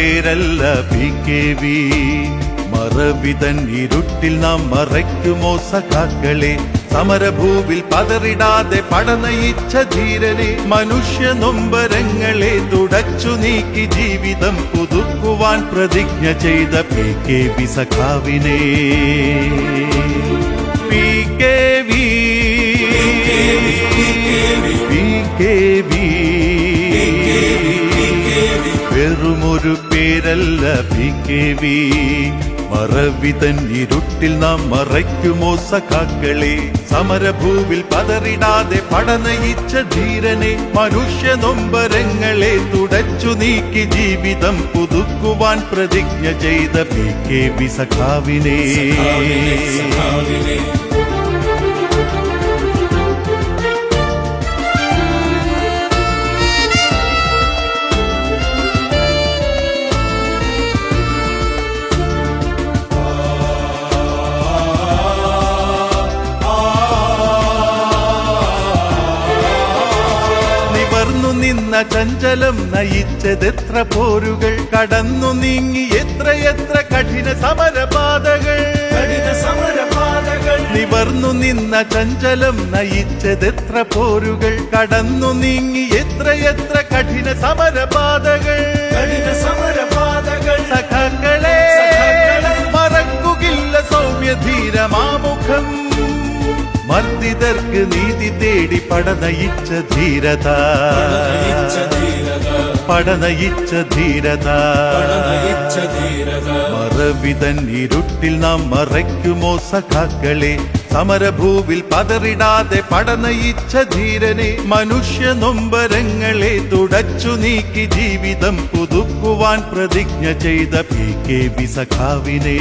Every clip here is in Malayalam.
പേരല്ല പി കെ വി മറവിതൻ ഇരുട്ടിൽ നാം മറയ്ക്കുമോ സഖാക്കളെ? സമരഭൂവിൽ പതറിടാതെ പടനയിച്ച ധീരനെ. മനുഷ്യ നൊമ്പരങ്ങളെ തുടച്ചു നീക്കി ജീവിതം പുതുക്കുവാൻ പ്രതിജ്ഞ ചെയ്ത പി കെ വി സഖാവിനെ. വെറുമൊരു പേരല്ല പി കെ വി ഇരുട്ടിൽ നാം മറയ്ക്കുമോ സഖാക്കളെ. സമരഭൂവിൽ പതറിടാതെ പടനയിച്ച ധീരനെ. മനുഷ്യ നൊമ്പരങ്ങളെ തുടച്ചു നീക്കി ജീവിതം പുതുക്കുവാൻ പ്രതിജ്ഞ ചെയ്ത പി കെ വി സഖാവിനെ. നിന്ന ചഞ്ചലം നയിച്ചതെത്ര പോരുകൾ. കടന്നു നീങ്ങി എത്രയെത്ര കഠിന സമരപാതകൾ. നിവർന്നു നിന്ന ചഞ്ചലം നയിച്ചതെത്ര പോരുകൾ. കടന്നു നീങ്ങി എത്രയെത്ര കഠിന സമരപാതകൾ. സഖാക്കളെ. മറക്കുകില്ല സൗമ്യധീരമാമുഖം. മർദ്ദിതർക്ക് നീതി തേടി പടനയിച്ച ധീരത. പടനയിച്ച ധീരത. മറവിതൻ ഇരുട്ടിൽ നാം മറയ്ക്കുമോ സഖാക്കളെ? സമരഭൂവിൽ പതറിടാതെ പടനയിച്ച ധീരനെ മനുഷ്യ നൊമ്പരങ്ങളെ തുടച്ചു നീക്കി ജീവിതം പുതുക്കുവാൻ പ്രതിജ്ഞ ചെയ്ത പി കെ വി സഖാവിനെ.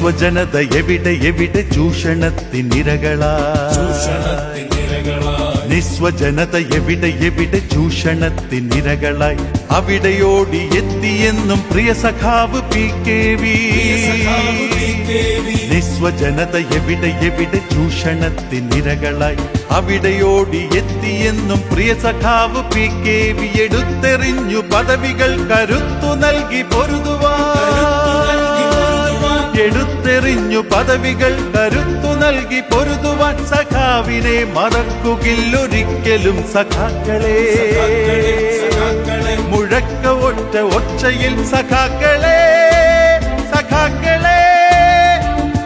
നിസ്വജനത എവിടെ എവിടെ ചൂഷണത്തിനിരകളാ നിസ്വജനത എവിടെ എവിടെ ചൂഷണത്തിനിരകളായി? അവിടെയോടി എത്തിയെന്നും പ്രിയ സഖാവ് പി കെ വി. നിസ്വജനത എവിടെ എവിടെ ചൂഷണത്തിനിരകളായി? അവിടെയോടി എത്തിയെന്നും പ്രിയ സഖാവ് പി കെ വി എടുത്തെറിഞ്ഞു പദവികൾ കരുത്തു നൽകി പൊരുതുവാൻ. എടുത്തെറിഞ്ഞു പദവികൾ കരുത്തു നൽകി പൊരുതുവാൻ സഖാവിനെ മറക്കുകില്ലൊരിക്കലും സഖാക്കളെ. സഖാക്കളെ സഖാക്കളെ. മുഴക്ക ഒറ്റ ഒച്ചയിൽ സഖാക്കളെ സഖാക്കളെ.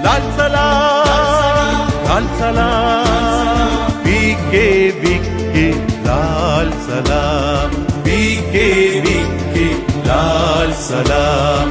ലാൽ സലാം ലാൽ സലാം. പി കെ വിക്ക് ലാൽ സലാം. പി കെ വിക്ക് ലാൽ സലാം.